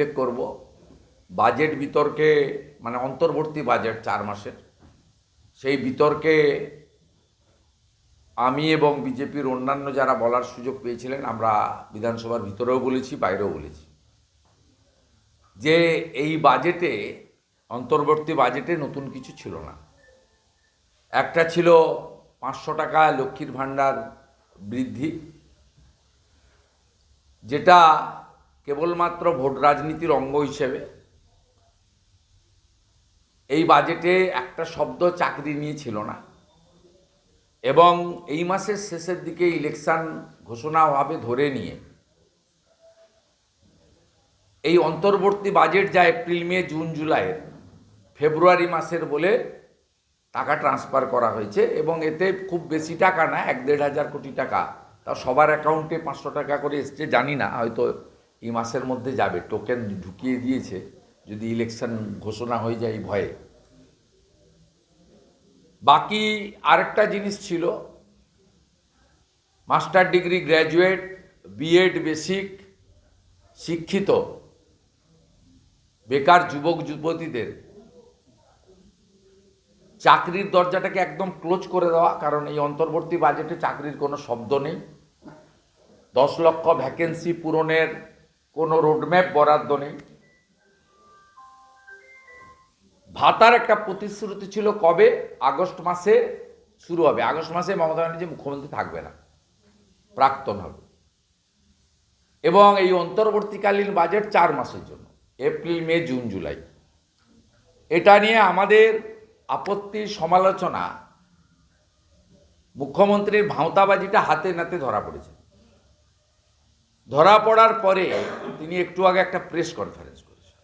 উল্লেখ করব, বাজেট বিতর্কে মানে অন্তর্বর্তী বাজেট চার মাসের, সেই বিতর্কে আমি এবং বিজেপির অন্যান্য যারা বলার সুযোগ পেয়েছিলেন, আমরা বিধানসভার ভিতরেও বলেছি, বাইরেও বলেছি। যে এই বাজেটে, অন্তর্বর্তী বাজেটে নতুন কিছু ছিল না। একটা ছিল পাঁচশো টাকা লক্ষ্মীর ভাণ্ডার বৃদ্ধি, যেটা কেবলমাত্র ভোট রাজনীতির অঙ্গ হিসেবে। এই বাজেটে একটা শব্দ চাকরি নিয়ে ছিল না। এবং এই মাসের শেষের দিকে ইলেকশন ঘোষণা হবে ধরে নিয়ে। এই অন্তর্বর্তী বাজেট যা এপ্রিল, মে, জুন, জুলাইয়ের, ফেব্রুয়ারি মাসের বলে টাকা ট্রান্সফার করা হয়েছে এবং এতে খুব বেশি টাকা না, এক দেড় হাজার কোটি টাকা। তা সবার অ্যাকাউন্টে পাঁচশো টাকা করে এসছে, জানি না, হয়তো এই মাসের মধ্যে যাবে টোকেন ঢুকিয়ে দিয়েছে, যদি ইলেকশন ঘোষণা হয়ে যায় ভয়ে। বাকি আরেকটা জিনিস ছিল master degree graduate B Ed basic শিক্ষিত, বেকার যুবক যুবতীদের। চাকরির দরজাটাকে একদম ক্লোজ করে দেওয়া, কারণ এই অন্তর্বর্তী বাজেটে চাকরির কোনো শব্দ নেই। দশ লক্ষ ভ্যাকেন্সি পূরণের কোনো রোডম্যাপ বরাদ্দ নেই। ভাতার একটা প্রতিশ্রুতি ছিল কবে? আগস্ট মাসে শুরু হবে। আগস্ট মাসে মমতা ব্যানার্জি মুখ্যমন্ত্রী থাকবে না। প্রাক্তন হবে। এবং এই অন্তর্বর্তীকালীন বাজেট চার মাসের জন্য। April, May, June, July. এটা নিয়ে আমাদের আপত্তি সমালোচনা মুখ্যমন্ত্রীর ভাঁওতাবাজিটা হাতে নাতে ধরা পড়েছে। ধরা পড়ার পরে তিনি একটু আগে একটা প্রেস কনফারেন্স করেছেন।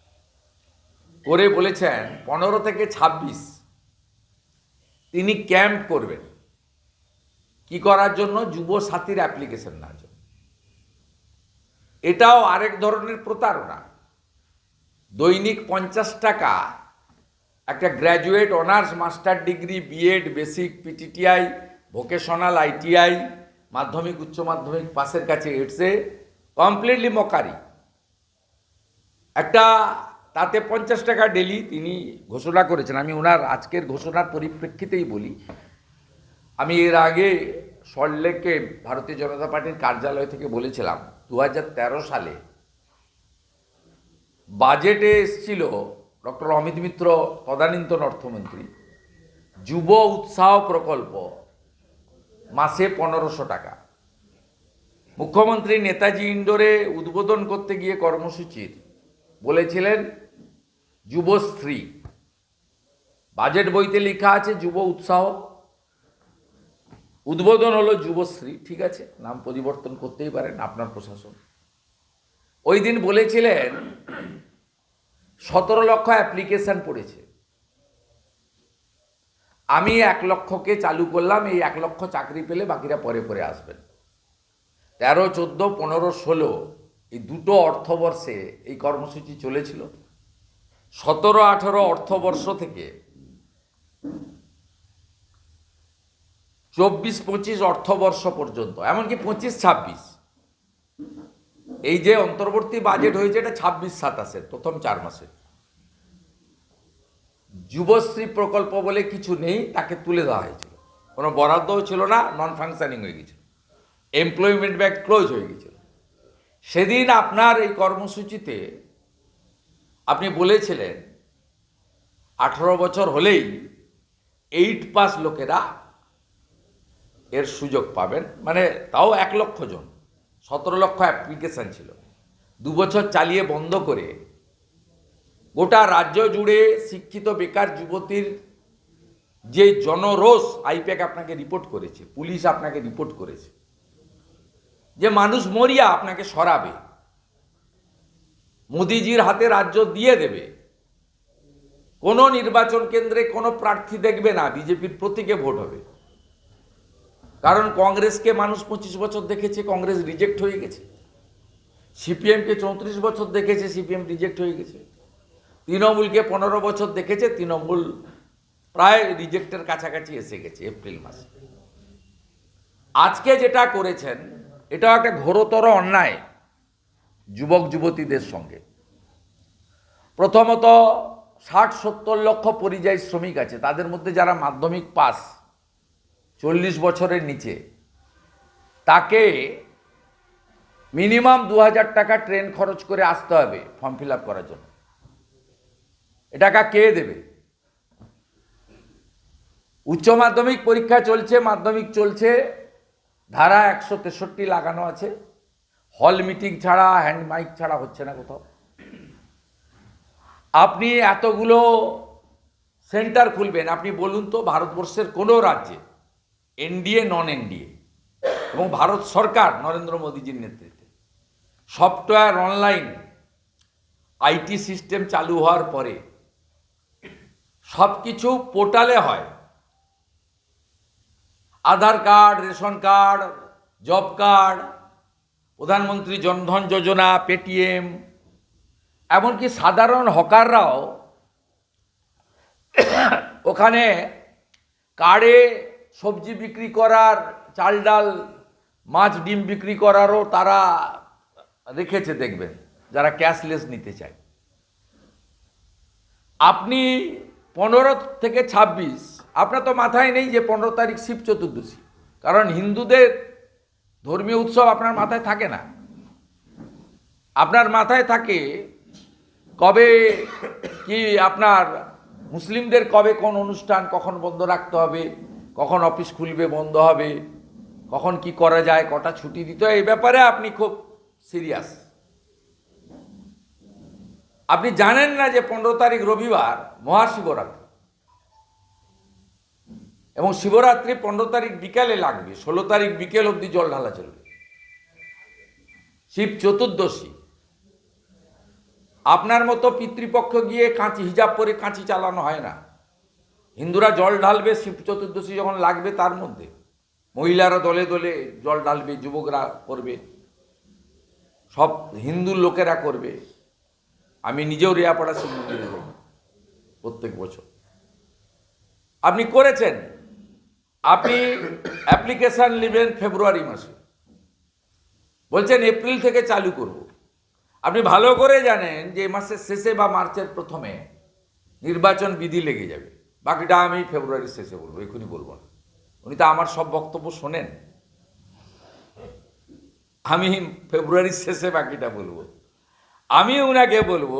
করে বলেছেন, পনেরো থেকে ছাব্বিশ, তিনি ক্যাম্প করবেন। কি করার জন্য? যুব সাথীর অ্যাপ্লিকেশন নেওয়ার জন্য। এটাও আরেক ধরনের প্রতারণা। দৈনিক পঞ্চাশ টাকা, একটা graduate honours master degree B Ed basic PTTI vocational ITI মাধ্যমিক, উচ্চ মাধ্যমিক পাশের কাছে এডসে কমপ্লিটলি মকারি একটা তাতে পঞ্চাশ টাকা ডেলি তিনি ঘোষণা করেছেন। আমি ওনার আজকের ঘোষণার পরিপ্রেক্ষিতেই বলি, আমি এর আগে সল্টলেকে ভারতীয় জনতা পার্টির কার্যালয় থেকে বলেছিলাম দু হাজার তেরো সালে বাজেটে এসছিল ডক্টর অমিত মিত্র তদানীন্তন অর্থমন্ত্রী, যুব উৎসাহ প্রকল্প মাসে পনেরোশো টাকা। মুখ্যমন্ত্রী নেতাজি ইন্ডোরে উদ্বোধন করতে গিয়ে কর্মসূচির বলেছিলেন যুবশ্রী বাজেট বইতে লেখা আছে যুব উৎসাহ। উদ্বোধন হলো যুবশ্রী ঠিক আছে? নাম পরিবর্তন করতেই পারেন আপনার প্রশাসন। ওই দিন বলেছিলেন, সতেরো লক্ষ অ্যাপ্লিকেশন পড়েছে। আমি এক লক্ষকে চালু করলাম, এই এক লক্ষ চাকরি পেলে বাকিরা পরে পরে আসবেন। তেরো, চোদ্দ, পনেরো, ষোলো, এই দুটো অর্থবর্ষে এই কর্মসূচি চলেছিল। সতেরো, আঠেরো অর্থবর্ষ থেকে চব্বিশ, পঁচিশ অর্থবর্ষ পর্যন্ত, এমনকি পঁচিশ, ছাব্বিশ। এই যে অন্তর্বর্তী বাজেট হয়েছে, এটা ছাব্বিশ, সাতাশের, প্রথম চার মাসে। যুবশ্রী প্রকল্প বলে কিছু নেই, তাকে তুলে দেওয়া হয়েছিল। কোনো বরাদ্দও ছিল না নন ফাংশনিং হয়ে গেছিল। এমপ্লয়মেন্ট ব্যাংক ক্লোজ হয়ে গেছিল। সেদিন আপনার এই কর্মসূচিতে আপনি বলেছিলেন, আঠারো বছর হলেই এইট পাস লোকেরা এর সুযোগ পাবেন। মানে তাও এক লক্ষ জন, সতেরো লক্ষ অ্যাপ্লিকেশান ছিল। দু বছর চালিয়ে বন্ধ করে গোটা রাজ্য জুড়ে শিক্ষিত বেকার যুবতীর যে জনরোষ, আইপ্যাক আপনাকে রিপোর্ট করেছে, পুলিশ আপনাকে রিপোর্ট করেছে। যে মানুষ মরিয়া আপনাকে সরাবে, মোদিজির হাতে রাজ্য দিয়ে দেবে, কোনো নির্বাচন কেন্দ্রে কোনো প্রার্থী দেখবে না, বিজেপির প্রতীকে ভোট হবে। কারণ কংগ্রেসকে মানুষ পঁচিশ বছর দেখেছে, কংগ্রেস রিজেক্ট হয়ে গেছে। সিপিএমকে চৌত্রিশ বছর দেখেছে, সিপিএম রিজেক্ট হয়ে গেছে। তৃণমূলকে পনেরো বছর দেখেছে, তৃণমূল প্রায় রিজেক্টের কাছাকাছি এসে গেছে, এপ্রিল মাসে। আজকে যেটা করেছেন এটাও একটা ঘোরতর অন্যায় যুবক যুবতীদের সঙ্গে। প্রথমত ষাট সত্তর লক্ষ পরিযায়ী শ্রমিক আছে, তাদের মধ্যে যারা মাধ্যমিক পাস, চল্লিশ বছরের নিচে, তাকে মিনিমাম দু হাজার টাকা ট্রেন খরচ করে আসতে হবে ফর্ম ফিল আপ করার জন্য। এ টাকা কে দেবে? উচ্চ মাধ্যমিক পরীক্ষা চলছে, মাধ্যমিক চলছে ধারা একশো তেষট্টি লাগানো আছে। হল মিটিং ছাড়া, হ্যান্ড মাইক ছাড়া হচ্ছে না কোথাও। আপনি এতগুলো সেন্টার খুলবেন, আপনি বলুন তো ভারতবর্ষের কোনো রাজ্যে, এনডিএ নন এনডিএ এবং ভারত সরকার নরেন্দ্র মোদীজির নেতৃত্বে, সফটওয়্যার অনলাইন, আইটি সিস্টেম চালু হওয়ার পরে সব কিছু পোর্টালে হয়। Aadhaar card, ration card, job card, প্রধানমন্ত্রী জনধন যোজনা, পেটিএম। এমনকি সাধারণ হকাররাও ওখানে কার্ডে সবজি বিক্রি করার, চাল ডাল, মাছ, ডিম বিক্রি করারও তারা রেখেছে দেখবেন, যারা ক্যাশলেস নিতে চায়। আপনি পনেরো থেকে ছাব্বিশ আপনার তো মাথায় নেই যে পনেরো তারিখ শিব চতুর্দশী। কারণ হিন্দুদের ধর্মীয় উৎসব আপনার মাথায় থাকে না। আপনার মাথায় থাকে কবে কি আপনার মুসলিমদের কবে কোন অনুষ্ঠান কখন বন্ধ রাখতে হবে, কখন অফিস খুলবে, বন্ধ হবে, কখন কি করা যায়, কটা ছুটি দিতে হয়, এই ব্যাপারে আপনি খুব সিরিয়াস। আপনি জানেন না যে পনেরো তারিখ রবিবার মহাশিবরাত্রি। এবং শিবরাত্রি পনেরো তারিখ বিকালে লাগবে, ষোলো তারিখ বিকেল অবধি জল ঢালা চলবে। শিব চতুর্দশী। আপনার মতো পিতৃপক্ষ গিয়ে কাঁচি হিজাব পরে কাঁচি চালানো হয় না। হিন্দুরা জল ঢালবে, শিব চতুর্দশী যখন লাগবে তার মধ্যে। মহিলারা দলে দলে জল ঢালবে, যুবকরা করবে। সব হিন্দু লোকেরা করবে। আমি নিজেও রেয়াপাড়া শিব মন্দিরে প্রত্যেক বছর। আপনি করেছেন? আপনি অ্যাপ্লিকেশন নেবেন ফেব্রুয়ারি মাসে। বলছেন এপ্রিল থেকে চালু করব। আপনি ভালো করে জানেন যে মাসের শেষে বা মার্চের প্রথমে নির্বাচন বিধি লেগে যাবে। বাকিটা আমি ফেব্রুয়ারির শেষে বলব, এখনই বলব না। উনি তো আমার সব বক্তব্য শোনেন। আমি ফেব্রুয়ারির শেষে বাকিটা বলব। আমি ওনাকে বলব,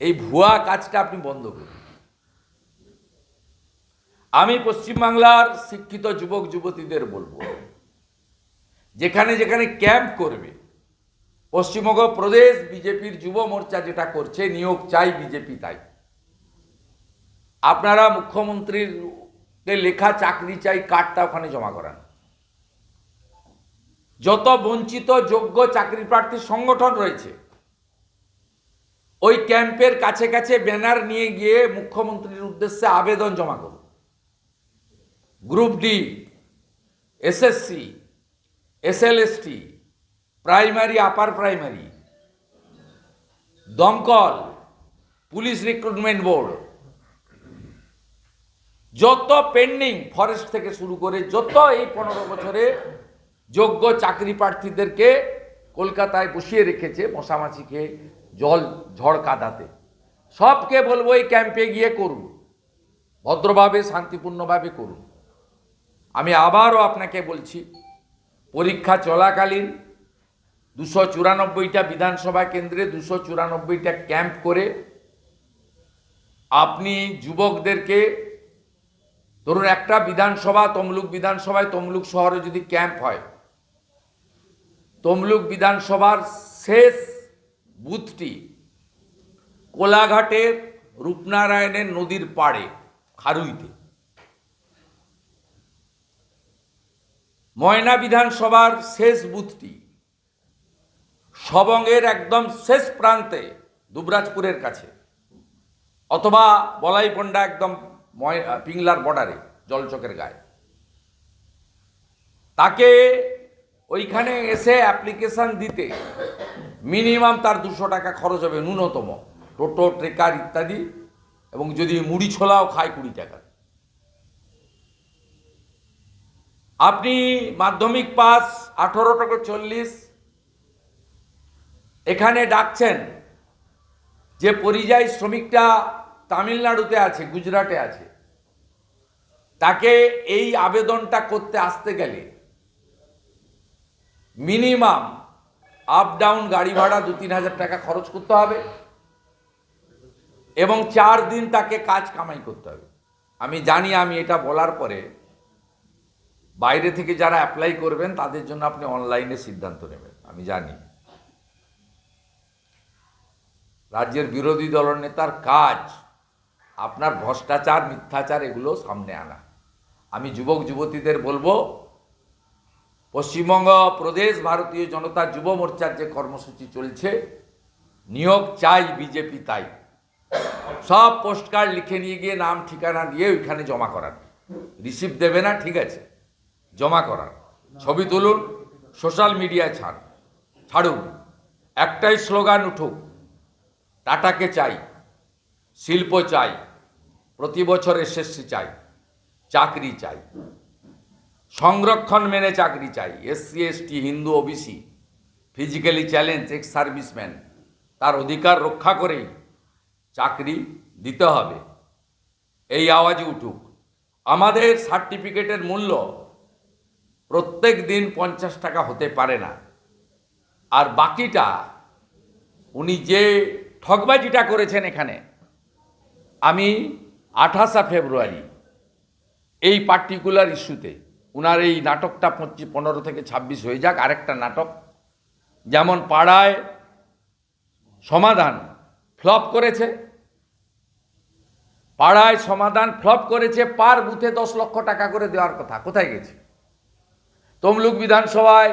এই ভুয়া কাজটা আপনি বন্ধ করুন। আমি পশ্চিমবাংলার শিক্ষিত যুবক, যুবতীদের বলব, যেখানে যেখানে ক্যাম্প করবে, পশ্চিমবঙ্গ প্রদেশ বিজেপির যুব মোর্চা যেটা করছে, নিয়োগ চাই বিজেপি তাই। আপনারা মুখ্যমন্ত্রীর লেখা চাকরি চাই, কার্ডটা ওখানে জমা করান। যত বঞ্চিত, যোগ্য চাকরি প্রার্থী সংগঠন রয়েছে, ওই ক্যাম্পের কাছে কাছে ব্যানার নিয়ে গিয়ে মুখ্যমন্ত্রীর উদ্দেশ্যে আবেদন জমা করুন। Group D SSC SLST primary, upper primary, দমকল, পুলিশ রিক্রুটমেন্ট বোর্ড। যত পেন্ডিং ফরেস্ট থেকে শুরু করে যত এই পনেরো বছরে যোগ্য চাকরি প্রার্থীদেরকে কলকাতায় বসিয়ে রেখেছে মশামাছিকে জল, ঝড় কাদাতে। সবকে বলব এই ক্যাম্পে গিয়ে করুন। ভদ্রভাবে, শান্তিপূর্ণভাবে করুন। আমি আবারও আপনাকে বলছি, পরীক্ষা চলাকালীন দুশো চুরানব্বইটা বিধানসভা কেন্দ্রে দুশো চুরানব্বইটা ক্যাম্প করে আপনি যুবকদেরকে, ধরুন একটা বিধানসভা, তমলুক বিধানসভায় তমলুক শহরে যদি ক্যাম্প হয়, তমলুক বিধানসভার শেষ বুথটি কোলাঘাটের রূপনারায়ণের নদীর পাড়ে, খারুইতে। ময়না বিধানসভার শেষ বুথটি সবঙ্গের একদম শেষ প্রান্তে দুবরাজপুরের কাছে, অথবা বলাইপন্ডা একদম পিংলার বর্ডারে, জলচকের গায়ে। তাকে ওইখানে এসে অ্যাপ্লিকেশান দিতে মিনিমাম তার দুশো টাকা খরচ হবে, ন্যূনতম। টোটো, ট্রেকার ইত্যাদি, এবং যদি মুড়ি ছোলাও খায় কুড়ি টাকা। আপনি মাধ্যমিক পাস, আঠেরো টাকা চল্লিশ। এখানে ডাকছেন যে পরিযায়ী শ্রমিকটা তামিলনাড়ুতে আছে, গুজরাটে আছে। তাকে এই আবেদনটা করতে আসতে গেলে মিনিমাম আপ ডাউন গাড়ি ভাড়া দু তিন হাজার টাকা খরচ করতে হবে এবং চার দিন তাকে কাজ কামাই করতে হবে। আমি জানি আমি এটা বলার পরে বাইরে থেকে যারা অ্যাপ্লাই করবেন, তাদের জন্য আপনি অনলাইনে সিদ্ধান্ত নেবেন, আমি জানি। রাজ্যের বিরোধী দলনেতার কাজ, আপনার ভ্রষ্টাচার, মিথ্যাচার, এগুলো সামনে আনা। আমি যুবক, যুবতীদের বলব, পশ্চিমবঙ্গ, প্রদেশ, ভারতীয় জনতা যুব মোর্চার যে কর্মসূচি চলছে, নিয়োগ চাই বিজেপি তাই। সব পোস্টকার্ড লিখে নিয়ে গিয়ে নাম, ঠিকানা দিয়ে ওইখানে জমা করান। রিসিভ দেবে না, ঠিক আছে। জমা করান ছবি তুলুন, সোশ্যাল মিডিয়ায় ছাড় ছাড়ুন। একটাই স্লোগান, উঠুক। টাটাকে চাই, শিল্প চাই, প্রতি বছর এসএসসি চাই, চাকরি চাই। সংরক্ষণ মেনে চাকরি চাই, SC, ST, Hindu, OBC. Physically challenge, ex serviceman, তার অধিকার রক্ষা করেই চাকরি দিতে হবে। এই আওয়াজে উঠুক। আমাদের সার্টিফিকেটের মূল্য প্রত্যেক দিন পঞ্চাশ টাকা হতে পারে না। আর বাকিটা, উনি যে ঠকবাজিটা করেছেন এখানে, আমি আঠাশা ফেব্রুয়ারি, এই পার্টিকুলার ইস্যুতে উনার এই নাটকটা পঁচিশ, পনেরো থেকে ছাব্বিশ হয়ে যাক, আরেকটা নাটক, যেমন পাড়ায় সমাধান ফ্লপ করেছে, পাড়ায় সমাধান ফ্লপ করেছে, পার বুথে দশ লক্ষ টাকা করে দেওয়ার কথা, কোথায় গেছে? তমলুক বিধানসভায়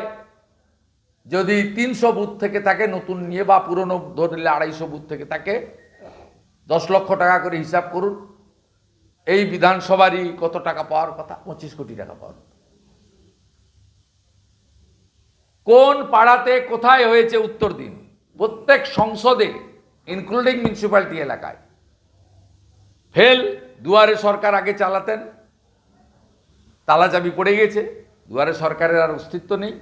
যদি তিনশো বুথ থেকে থাকে, নতুন নিয়ে বা পুরনো ধরলে আড়াইশো বুথ থেকে থাকে, দশ লক্ষ টাকা করে হিসাব করুন। এই বিধানসভারই কত টাকা পাওয়ার কথা? পঁচিশ কোটি টাকা পাওয়ার। কোন পাড়াতে কোথায় হয়েছে উত্তর দিন? প্রত্যেক সংসদে ইনক্লুডিং মিউনিসিপ্যালিটি এলাকায়। ফেল, দুয়ারে সরকার আগে চালাতেন, তালা চাবি পড়ে গেছে। দুয়ারে সরকারের আর অস্তিত্ব নেই।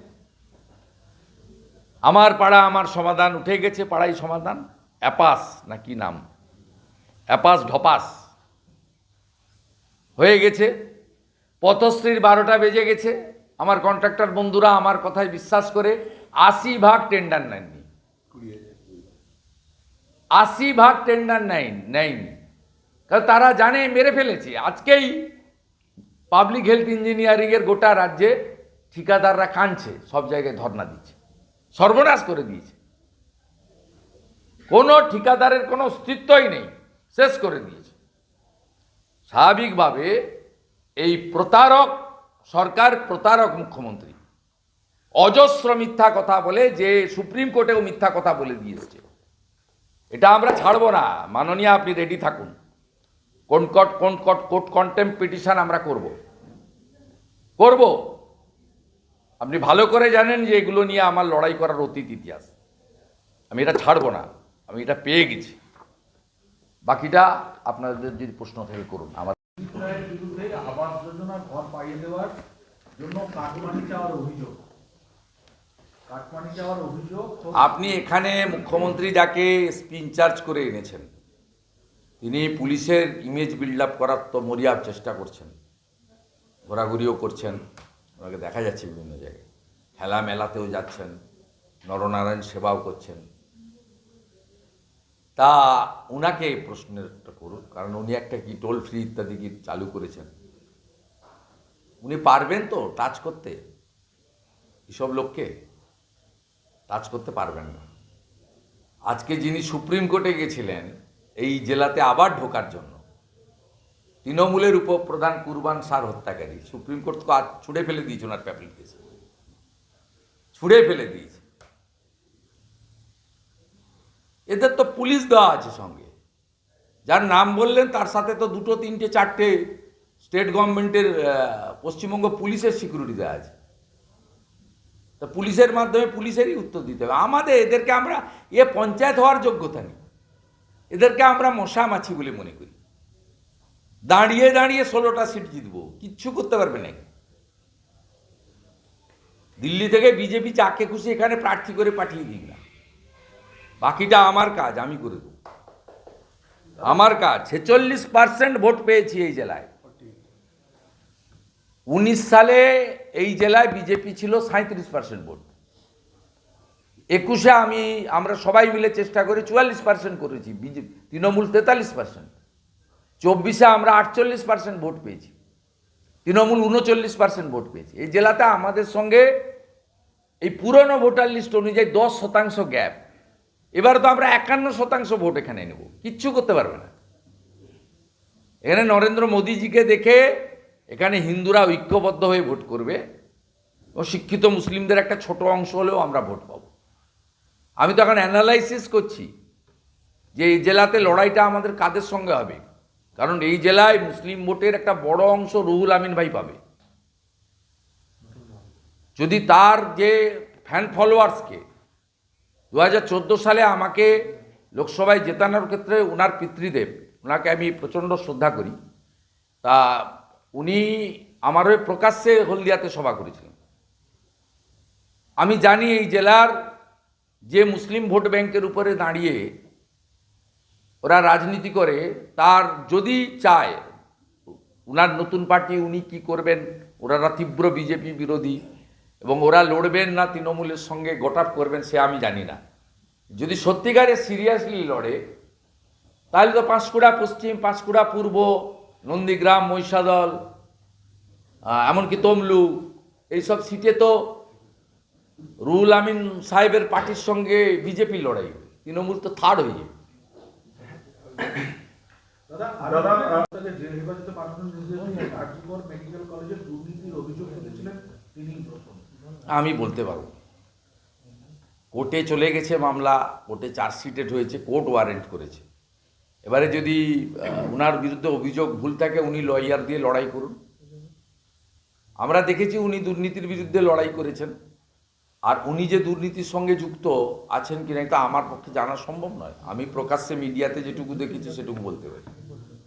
আমার পাড়া আমার সমাধান, উঠে গেছে পাড়াই সমাধান। অ্যাপাস না কি নাম? অ্যাপাস ঢপাস। হয়ে গেছে। পথশ্রীর বারোটা বেজে গেছে। আমার কন্ট্রাক্টর বন্ধুরা আমার কথায় বিশ্বাস করে আশি ভাগ টেন্ডার নেননি। আশি ভাগ টেন্ডার নেই নেয়নি কারণ তারা জানে, মেরে ফেলেছে। আজকেই পাবলিক হেলথ ইঞ্জিনিয়ারিংয়ের গোটা রাজ্যে ঠিকাদাররা কাঁদছে, সব জায়গায় ধর্ণা দিচ্ছে, সর্বনাশ করে দিয়েছে। কোনো ঠিকাদারের কোনো অস্তিত্বই নেই, শেষ করে দিয়েছে। স্বাভাবিকভাবে এই প্রতারক, সরকার প্রতারক মুখ্যমন্ত্রী, অজস্র মিথ্যা কথা বলে, যে সুপ্রিম কোর্টেও মিথ্যা কথা বলে দিয়েছে। এটা আমরা ছাড়বো না, মাননীয় আপনি রেডি থাকুন। কোন কট কোন কট কোর্ট কন্টেম্প পিটিশন আমরা করব। করব। আপনি ভালো করে জানেন যে এগুলো নিয়ে আমার লড়াই করার অতীত ইতিহাস। আমি এটা ছাড়বো না, আমি এটা পেয়ে গেছি। বাকিটা আপনাদের যদি প্রশ্ন থেকে করুন। আমার আবাস যোজনা ঘর পাইয়ে দেওয়ার জন্য অভিযোগ অভিযোগ আপনি এখানে মুখ্যমন্ত্রী যাকে এসপি ইনচার্জ করে এনেছেন, তিনি পুলিশের ইমেজ বিল্ড আপ করার তো মরিয়াব চেষ্টা করছেন। ঘোরাঘুরিও করছেন, ওনাকে দেখা যাচ্ছে বিভিন্ন জায়গায়। খেলা মেলাতেও যাচ্ছেন, নরনারায়ণ সেবাও করছেন। তা ওনাকে এই প্রশ্নটা করুন, কারণ উনি একটা কি টোল ফ্রি ইত্যাদি কি চালু করেছেন। উনি পারবেন তো টাচ করতে? এসব লোককে টাচ করতে পারবেন না। আজকে যিনি সুপ্রিম কোর্টে গেছিলেন, এই জেলাতে আবার ঢোকার জন্য। তৃণমূলের উপপ্রধান কুরবান সার হত্যাকারী। সুপ্রিম কোর্ট তো আজ ছুড়ে ফেলে দিয়েছে ওনার প্যাপিল কেসে। ছুড়ে ফেলে দিয়েছে। এদের তো পুলিশ দেওয়া আছে সঙ্গে। যার নাম বললেন, তার সাথে তো দুটো, তিনটে, চারটে স্টেট গভর্নমেন্টের পশ্চিমবঙ্গ পুলিশের সিকিউরিটি দেওয়া আছে। তা পুলিশের মাধ্যমে পুলিশেরই উত্তর দিতে হবে। আমাদের, এদেরকে আমরা, এ পঞ্চায়েত হওয়ার যোগ্যতা নেই। এদেরকে আমরা মশা মাছি বলে মনে করি। দাঁড়িয়ে দাঁড়িয়ে ষোলোটা সিট জিতবো। কিচ্ছু করতে পারবে না। দিল্লি থেকে বিজেপি যাকে খুশি এখানে প্রার্থী করে পাঠিয়ে দিক না। বাকিটা আমার কাজ, আমি করে দেবো। আমার কাজ, ছেচল্লিশ পার্সেন্ট ভোট পেয়েছি এই জেলায়। উনিশ সালে এই জেলায় বিজেপি ছিল সাঁত্রিশ পার্সেন্ট ভোট। একুশে আমি, আমরা সবাই মিলে চেষ্টা করে, চুয়াল্লিশ পার্সেন্ট করেছি বিজেপি, তৃণমূল তেতাল্লিশ পার্সেন্ট চব্বিশে আমরা আটচল্লিশ পার্সেন্ট ভোট পেয়েছি। তৃণমূল উনচল্লিশ পার্সেন্ট ভোট পেয়েছে। এই জেলাতে আমাদের সঙ্গে এই পুরনো ভোটার লিস্ট অনুযায়ী দশ শতাংশ গ্যাপ। এবার তো আমরা একান্ন শতাংশ ভোট এখানে নেব। কিচ্ছু করতে পারবে না। এখানে নরেন্দ্র মোদীজিকে দেখে এখানে হিন্দুরা ঐক্যবদ্ধ হয়ে ভোট করবে ও শিক্ষিত মুসলিমদের একটা ছোট অংশ হলেও আমরা ভোট পাব। আমি তো এখন অ্যানালাইসিস করছি যে এই জেলাতে লড়াইটা আমাদের কাদের সঙ্গে হবে? কারণ এই জেলায় মুসলিম ভোটের একটা বড় অংশ রুহুল আমিন ভাই পাবে। যদি তার যে ফ্যান ফলোয়ার্সকে দু হাজার চোদ্দ সালে আমাকে লোকসভায় জেতানোর ক্ষেত্রে ওনার পিতৃদেব ওনাকে আমি প্রচণ্ড শ্রদ্ধা করি, তা উনি আমার হয়ে প্রকাশ্যে হলদিয়াতে সভা করেছিলেন। আমি জানি এই জেলার যে মুসলিম ভোট ব্যাংকের উপরে দাঁড়িয়ে ওরা রাজনীতি করে, তার যদি চায় ওনার নতুন পার্টি উনি কি করবেন? ওনারা তীব্র বিজেপি বিরোধী এবং ওরা লড়বেন না, তৃণমূলের সঙ্গে গোটাপ করবেন, সে আমি জানি না। যদি সত্যিকারে সিরিয়াসলি লড়ে, তাহলে তো পাঁশকুড়া পশ্চিম পাঁশকুড়া পূর্ব, নন্দীগ্রাম, মহিষাদল এমনকি তমলু এইসব সিটে তো রুহুল আমিন সাহেবের পার্টির সঙ্গে বিজেপি লড়াই, তৃণমূল তো থার্ড হয়ে যাবে। দাদা দাদা, দাদা জেল হেফাজতে পাঠানোর নির্দেশ দিয়ে কার্যকর মেডিকেল কলেজের দুর্নীতির অভিযোগ তুলেছিলেন তিনি প্রথম। আমি বলতে পারব। কোর্টে চলে গেছে মামলা কোর্টে চার্জশিটেড হয়েছে কোর্ট ওয়ারেন্ট করেছে। এবারে যদি উনার বিরুদ্ধে অভিযোগ ভুল থাকে উনি লয়ার দিয়ে লড়াই করুন। আমরা দেখেছি উনি দুর্নীতির বিরুদ্ধে লড়াই করেছেন। আর উনি যে দুর্নীতির সঙ্গে যুক্ত আছেন কিনা এটা আমার পক্ষে জানা সম্ভব নয়। আমি প্রকাশ্যে মিডিয়াতে যেটুকু দেখেছি সেটুকু বলতে পারি।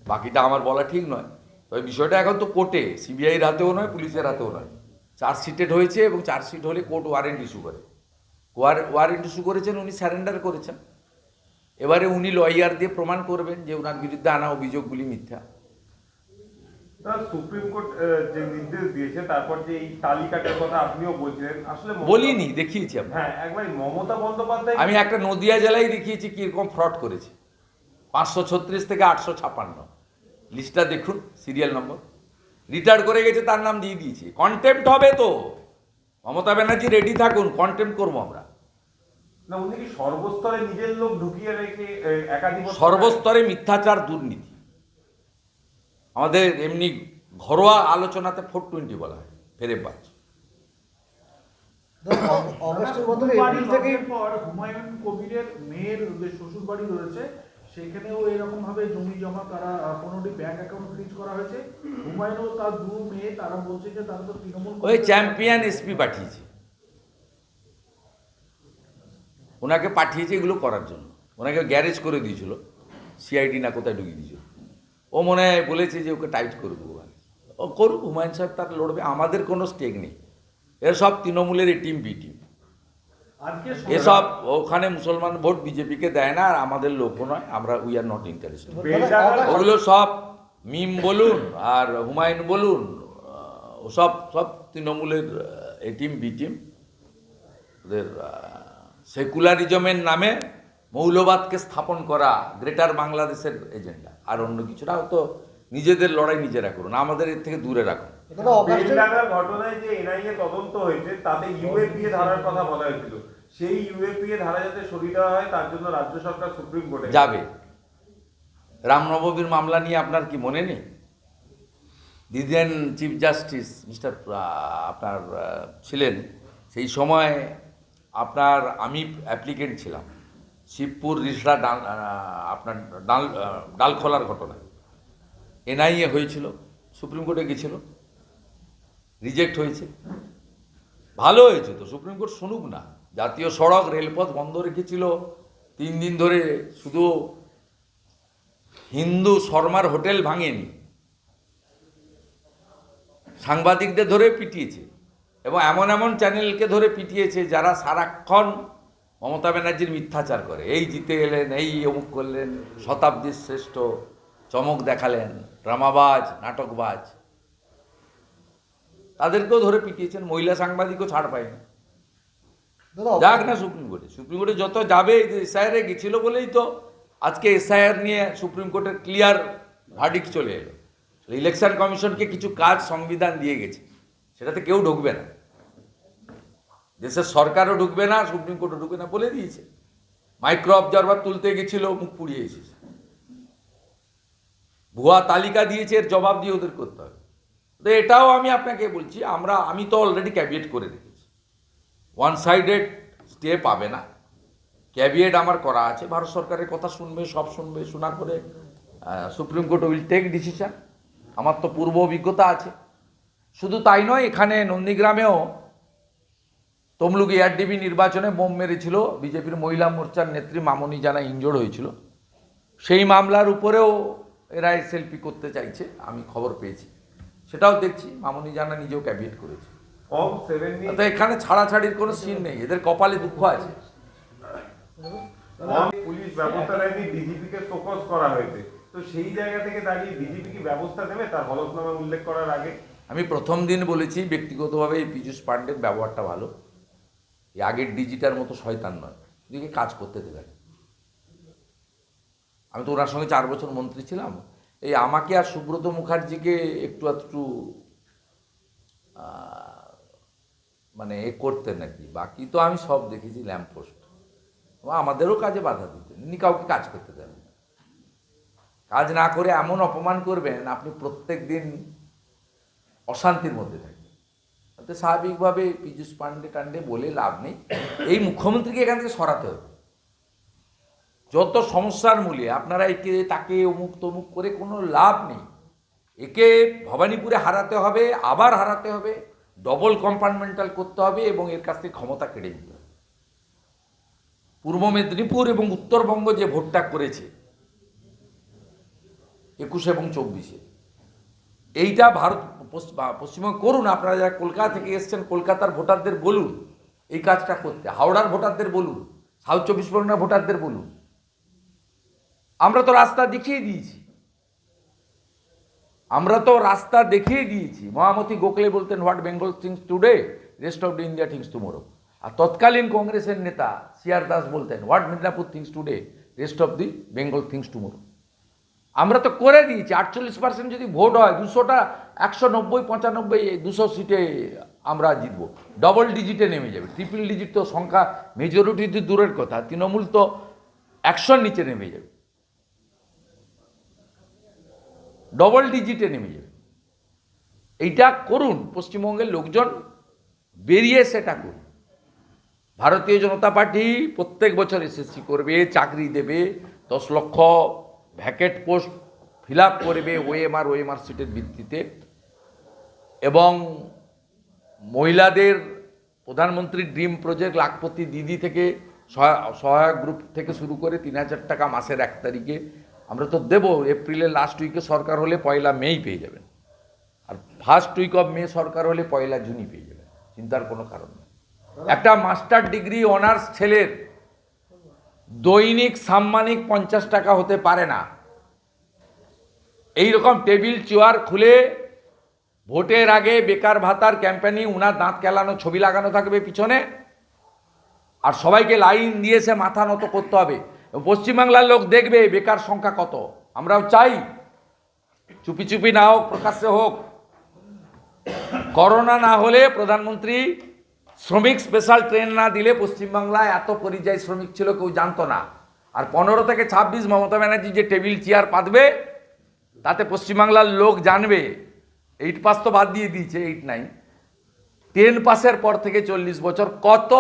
বাকিটা আমার বলা ঠিক নয়। তবে বিষয়টা এখন তো কোর্টে। সিবিআইয়ের হাতেও নয়, পুলিশের হাতেও নয়। চার্জশিটেড হয়েছে এবং চার্জশিট হলে কোর্ট ওয়ারেন্ট ইস্যু করে। ওয়ারেন্ট ইস্যু করেছেন উনি, স্যারেন্ডার করেছেন। এবারে উনি লয়ার দিয়ে প্রমাণ করবেন যে ওনার বিরুদ্ধে আনা অভিযোগগুলি মিথ্যা। সুপ্রিম কোর্ট যে নির্দেশ দিয়েছে তারপর যে এই তালিকাটার কথা আপনিও বলছিলেন আসলে বলিনি দেখিয়েছি হ্যাঁ একবার মমতা বন্দ্যোপাধ্যায় আমি একটা নদিয়া জেলায় দেখিয়েছি কীরকম ফ্রড করেছে। পাঁচশো ছত্রিশ থেকে আটশো ছাপান্ন। লিস্টটা দেখুন সিরিয়াল নম্বর। রিটায়ার করে গেছে তার নাম দিয়ে দিয়েছি। কন্টেম্পট হবে তো। মমতা ব্যানার্জি রেডি থাকুন কন্টেম্প করব আমরা। না উনি কি সর্বস্তরে নিজের লোক ঢুকিয়ে রেখে একাধিপত্য সর্বস্তরে মিথ্যাচার দুর্নীতি। আমাদের এমনি ঘরোয়া আলোচনাতে ফোর টোয়েন্টি বলা হয় ফেরে বাজ অগস্টের বদলে এপ্রিল থেকেই পর হুমায়ুন কবিরের মেয়ের যে শ্বশুর বাড়ি রয়েছে সেখানেও এরকম ভাবে জমি জমা পনেরোটি ব্যাংক অ্যাকাউন্ট ফ্রিজ করা হয়েছে। হুমায়ুন ও তার দু মেয়ে তারা বলছে যে তারা তো তৃণমূল ওই চ্যাম্পিয়ন এসপি পাঠিয়েছে। ওনাকে পাঠিয়েছে এগুলো করার জন্য। ওনাকে গ্যারেজ করে দিয়েছিল। সিআইডি না কোথায় ঢুকিয়ে দিয়েছিল। ও মনে হয় বলেছে যে ওকে টাইট করে দেবো ও করুক হুমায়ুন সাহেব তার লড়বে আমাদের কোনো স্টেক নেই। এর সব তৃণমূলের টিম বি টিম এসব ওখানে মুসলমান ভোট বিজেপিকে দেয় না আর আমাদের লোকও নয় আমরা উই আর নট ইন্টারেস্টেড ওগুলো সব মিম বলুন আর হুমায়ুন বলুন ওসব সব তৃণমূলের এ টিম বি টিম ওদের সেকুলারিজমের নামে মৌলবাদকে স্থাপন করা গ্রেটার বাংলাদেশের এজেন্ডা আর অন্য কিছুটা তো নিজেদের লড়াই নিজেরা করুন আমাদের এর থেকে দূরে রাখুন। ঘটনায় যে এনআইএ তদন্ত হয়েছে তাতে ইউএপিএ ধারার কথা বলা হয়েছিল। সেই ইউএপিএ ধারা যাতে সরিয়ে দেওয়া হয় তার জন্য রাজ্য সরকার সুপ্রিম কোর্টে যাবে। রামনবমীর মামলা নিয়ে আপনার কি মনে নেই? দিদেন চিফ জাস্টিস মিস্টার আপনার ছিলেন সেই সময় আপনার আমি অ্যাপ্লিকেন্ট ছিলাম। শিবপুর রিসড়া ডাল আপনার ডাল আহ, ডালখোলার ঘটনা। এনআইএ হয়েছিল সুপ্রিম কোর্টে গেছিল রিজেক্ট হয়েছে। ভালো হয়েছে তো সুপ্রিম কোর্ট শুনুক না। জাতীয় সড়ক রেলপথ বন্ধ রেখেছিল তিন দিন ধরে শুধু হিন্দু শর্মার হোটেল ভাঙেনি। সাংবাদিকদের ধরে পিটিয়েছে এবং এমন এমন চ্যানেলকে ধরে পিটিয়েছে যারা সারাক্ষণ মমতা ব্যানার্জির মিথ্যাচার করে। এই জিতে এলেন এই অমুক করলেন শতাব্দীর শ্রেষ্ঠ চমক দেখালেন ড্রামাবাজ নাটকবাজ। তাদেরকেও ধরে পিটিয়েছেন মহিলা সাংবাদিকও ছাড় পায়নি। যাক না সুপ্রিম কোর্টে। সুপ্রিম কোর্টে যত যাবে এসআইআরে গেছিল বলেই তো আজকে এসআইআর নিয়ে সুপ্রিম কোর্টের ক্লিয়ার ভার্ডিক চলে এলো। ইলেকশন কমিশনকে কিছু কাজ সংবিধান দিয়ে গেছে। সেটাতে কেউ ঢুকবে না। দেশের সরকারও ঢুকবে না, সুপ্রিম কোর্টও ঢুকবে না বলে দিয়েছে। মাইক্রো অবজারভার তুলতে গেছিল, মুখ পুড়িয়ে এসেছে। ভুয়া তালিকা দিয়েছে, এর জবাব দিয়ে ওদের করতে হবে। তো এটাও আমি আপনাকে বলছি, আমরা, আমি তো অলরেডি ক্যাবিয়েট করে রেখেছি। ওয়ান সাইডেড স্টে পাবে না। ক্যাবিয়েট আমার করা আছে, ভারত সরকারের কথা শুনবে, সব শুনবে, শোনার পরে supreme court will take decision আমার তো পূর্ব অভিজ্ঞতা আছে। শুধু তাই নয়, এখানে নন্দীগ্রামেও তমলুক এআরডিবি নির্বাচনে বোম মেরেছিল বিজেপির মহিলা মোর্চার নেত্রী মামনি জানা ইনজোর্ড হয়েছিল। সেই মামলার উপরেও এরা সেলফি করতে চাইছে আমি খবর পেয়েছি। সেটাও দেখছি মামনি জানা নিজেও ক্যাবিয়েট করেছে। তো এখানে ছাড়াছাড়ির কোনো সিন নেই এদের কপালে দুঃখ আছে। পুলিশ ব্যবস্থা নেয়নি ফোকাস করা হয়েছে। তো সেই জায়গা থেকে দাঁড়িয়ে কি ব্যবস্থা নেবে? তার হলফনামা উল্লেখ করার আগে। আমি প্রথম দিন বলেছি ব্যক্তিগতভাবে এই পীযূষ পাণ্ডের ব্যবহারটা ভালো। এই আগের ডিজিটার মতো শয়তান নয়। দিকে কাজ করতে দেবেন আমি তো ওনার সঙ্গে চার বছর মন্ত্রী ছিলাম। এই আমাকে আর সুব্রত মুখার্জিকে একটু একটু মানে এ করতেন নাকি বাকি তো আমি সব দেখেছি ল্যাম্পপোস্ট আমাদেরও কাজে বাধা দিতেন। ইনি কাউকে কাজ করতে দেন না। কাজ না করে এমন অপমান করবেন, আপনি প্রত্যেক দিন অশান্তির মধ্যে থাকে তো স্বাভাবিকভাবে পীযূষ পাণ্ডে টান্ডে বলে লাভ নেই। এই মুখ্যমন্ত্রীকে এখান থেকে সরাতে হবে। যত সমস্যার মূলে আপনারা একে তাকে অমুক তমুক করে কোনো লাভ নেই। একে ভবানীপুরে হারাতে হবে, আবার হারাতে হবে ডবল কম্পার্টমেন্টাল করতে হবে এবং এর কাছ থেকে ক্ষমতা কেড়ে নিতে হবে। পূর্ব মেদিনীপুর এবং উত্তরবঙ্গ যে ভোটটা করেছে, একুশে এবং চব্বিশে, এইটা ভারত পশ্চিমবঙ্গ করুন, আপনারা যারা কলকাতা থেকে এসছেন, কলকাতার ভোটারদের বলুন, এই কাজটা করতে। হাওড়ার ভোটারদের বলুন, সাউথ চব্বিশ পরগনার ভোটারদের বলুন। আমরা তো রাস্তা দেখিয়ে দিয়েছি। আমরা তো রাস্তা দেখিয়ে দিয়েছি। মহামতি গোখলে বলতেন what Bengal thinks today rest of the India thinks tomorrow আর তৎকালীন কংগ্রেসের নেতা সিআর দাস বলতেন what Midnapore thinks today rest of the Bengal thinks tomorrow আমরা তো করে দিয়েছি। আটচল্লিশ পার্সেন্ট যদি ভোট হয়, দুশোটা একশো নব্বই, পঁচানব্বই দুশো সিটে আমরা জিতবো। ডবল ডিজিটে নেমে যাবে। ট্রিপল ডিজিট তো সংখ্যা মেজরিটি তো দূরের কথা। তৃণমূল তো একশোর নিচে নেমে যাবে। ডবল ডিজিটে নেমে যাবে। এইটা করুন। পশ্চিমবঙ্গের লোকজন বেরিয়ে সেটা করুন। ভারতীয় জনতা পার্টি প্রত্যেক বছর এসএসসি করবে, চাকরি দেবে, দশ লক্ষ ভ্যাকেট পোস্ট ফিল আপ করবে ওএমআর ওএমআর সিটের ভিত্তিতে। এবং মহিলাদের প্রধানমন্ত্রী ড্রিম প্রজেক্ট লাখপতি দিদি থেকে সহায়- সহায়ক গ্রুপ থেকে শুরু করে তিন হাজার টাকা মাসের এক তারিখে আমরা তো দেবো। এপ্রিলের লাস্ট উইকে সরকার হলে পয়লা মেই পেয়ে যাবেন। আর ফার্স্ট উইক অফ মে সরকার হলে পয়লা জুনই পেয়ে যাবেন। চিন্তার কোনো কারণ নেই। একটা মাস্টার ডিগ্রি অনার্স ছেলের দৈনিক সাম্মানিক পঞ্চাশ টাকা হতে পারে না। এই রকম টেবিল, চেয়ার খুলে ভোটের আগে বেকার ভাতার ক্যাম্পেনি উনার দাঁত কেলানো, ছবি লাগানো থাকবে পিছনে। আর সবাইকে লাইন দিয়েছে মাথা নত করতে হবে। পশ্চিমবাংলার লোক দেখবে বেকার সংখ্যা কত। আমরাও চাই। চুপি চুপি না হোক প্রকাশ্যে হোক। করোনা না হলে প্রধানমন্ত্রী শ্রমিক স্পেশাল ট্রেন না দিলে পশ্চিমবাংলায় এত পরিযায়ী শ্রমিক ছিল কেউ জানতো না। আর পনেরো থেকে ছাব্বিশ মমতা ব্যানার্জি যে টেবিল, চেয়ার পাতবে, তাতে পশ্চিমবাংলার লোক জানবে এইট পাস তো বাদ দিয়ে দিয়েছে এইট নাইন টেন পাসের পর থেকে চল্লিশ বছর, কত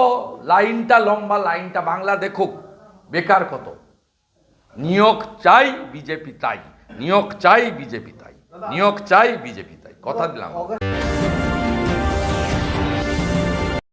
লাইনটা লম্বা, লাইনটা বাংলা দেখুক, বেকার কত? নিয়োগ চাই বিজেপি তাই, নিয়োগ চাই বিজেপি তাই, নিয়োগ চাই বিজেপি তাই, কথা দিলাম।